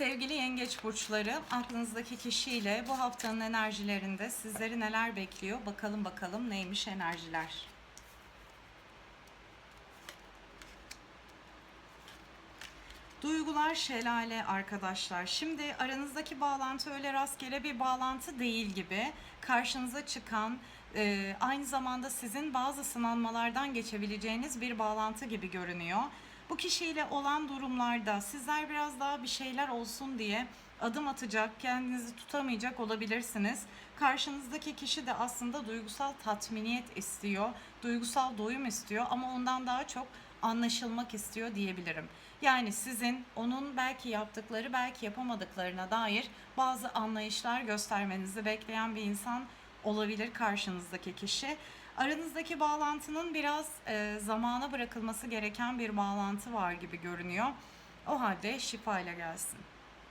Sevgili yengeç burçları, aklınızdaki kişiyle bu haftanın enerjilerinde sizleri neler bekliyor? Bakalım bakalım neymiş enerjiler. Duygular şelale arkadaşlar. Şimdi aranızdaki bağlantı öyle rastgele bir bağlantı değil gibi. Karşınıza çıkan e, aynı zamanda sizin bazı sınanmalardan geçebileceğiniz bir bağlantı gibi görünüyor. Bu kişiyle olan durumlarda sizler biraz daha bir şeyler olsun diye adım atacak, kendinizi tutamayacak olabilirsiniz. Karşınızdaki kişi de aslında duygusal tatminiyet istiyor, duygusal doyum istiyor ama ondan daha çok anlaşılmak istiyor diyebilirim. Yani sizin onun belki yaptıkları, belki yapamadıklarına dair bazı anlayışlar göstermenizi bekleyen bir insan olabilir karşınızdaki kişi. Aranızdaki bağlantının biraz e, zamana bırakılması gereken bir bağlantı var gibi görünüyor. O halde şifa ile gelsin.